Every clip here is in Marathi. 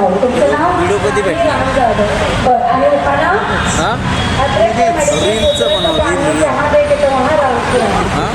जाधव तुमचं आणि उपाना हां? रीलचं बनवली व्हिडिओ हां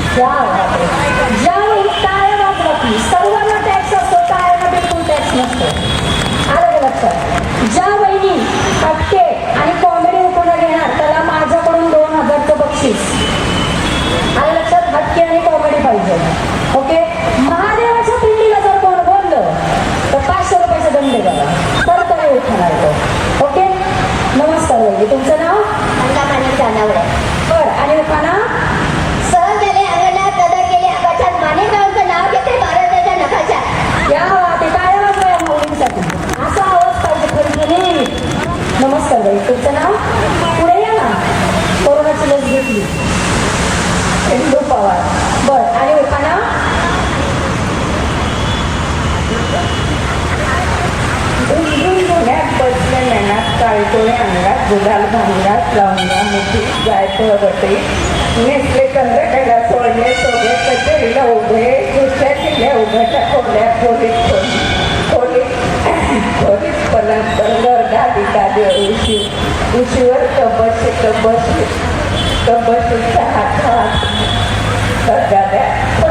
काळीतोळे अंगात गुलाल भांगात लवंगा मोठी जायचं होते नेसले कंद कडा सोडले सोडले कचेरीला उभे दुसऱ्या किल्ल्या उभ्याच्या खोल्या खोलीत खोलीत खोलीत पलांतर गादी गाडी उशी. उशीवर कबशी कबशी कबशीचा हात हात. गाद्या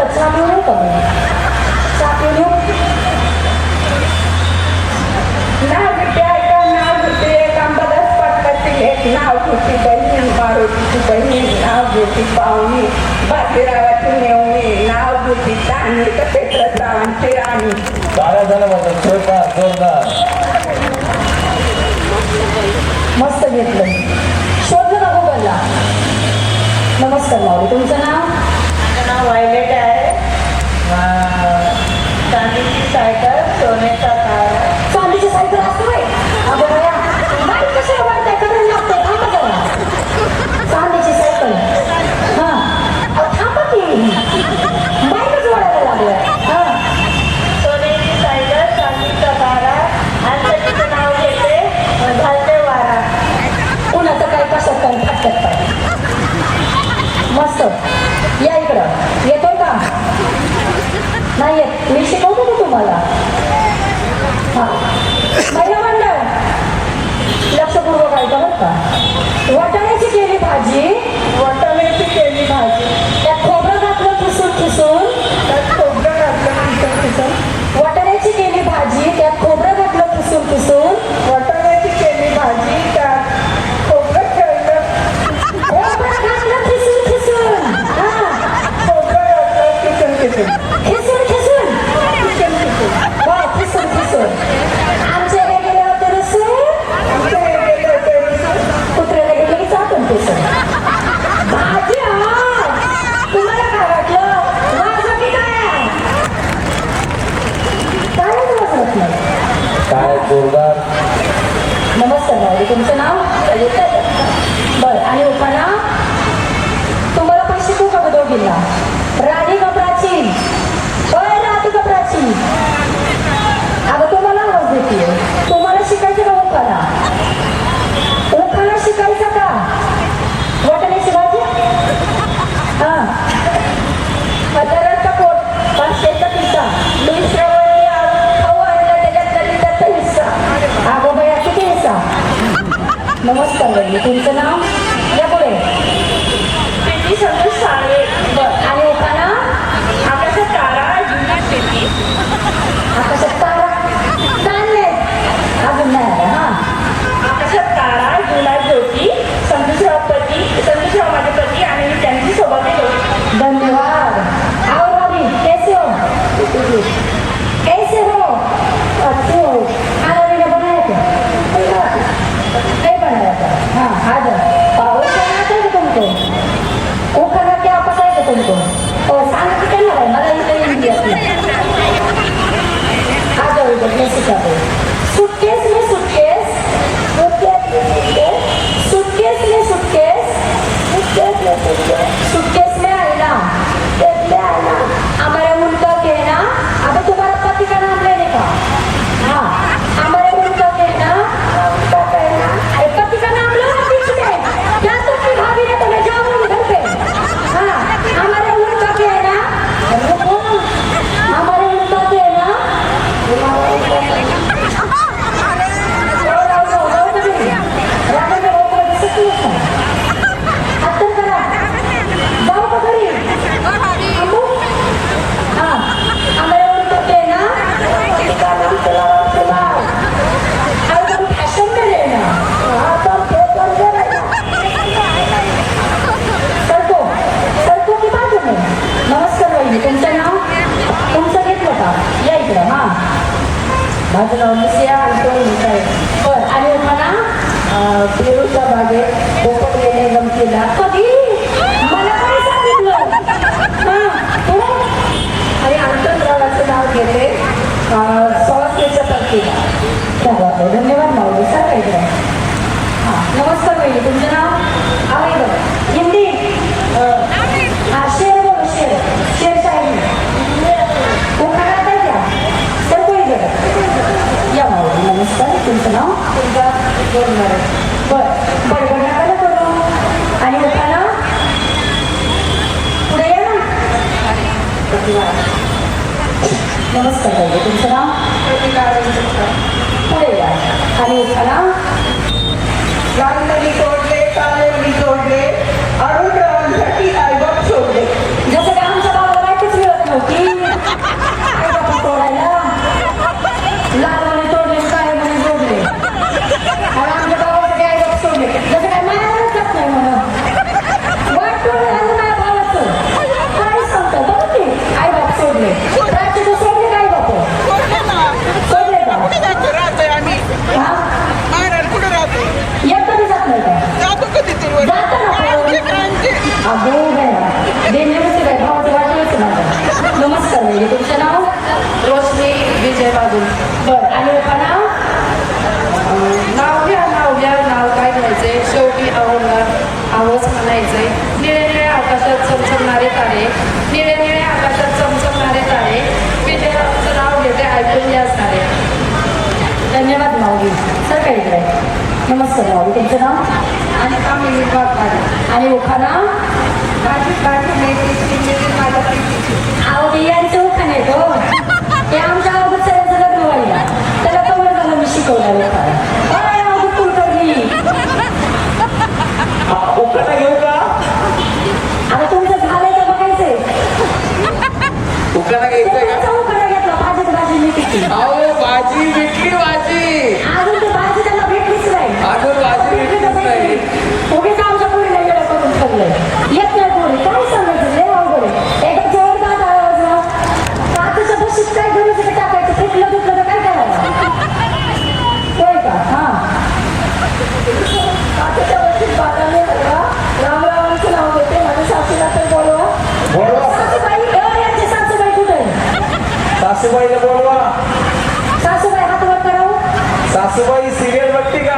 मोठी बहीण नाव घेती पाहुणी बाजीरावाची नेवणी नाव घेती ताणी कपेत्र सावंती राणी. बारा झाला माझा जोरदार जोरदार. मस्त घेतलं शोध नको बनला नमस्कार माऊली तुमचं ওটা 对呀 माझं नाव मिसिया अंतोन मिसाळे पण आणि मला पेरूच्या बागेत कोकण गेले गमतीला कधी? मला काय सांगितलं? आणि आंतररावाचं नाव घेते संस्थेच्या तर्फीला धन्यवाद माऊली. सर काय नमस्कार मी तुमचं नाव? तुमचं नाव? तुमचा बरोबर बरं करू. आणि उठाना पुढे नमस्कार तुमचं नाव? पुढे या. आणि उठाना नमस्कार भाऊ तुमचं नाव? आणि उखाना आहो बियांचं उखान आहे तो सासूबाईला बोलवा सासूबाई हात वर करा हो. सासूबाई सिरियल बघते का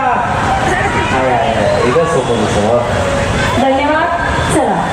इथं सोपं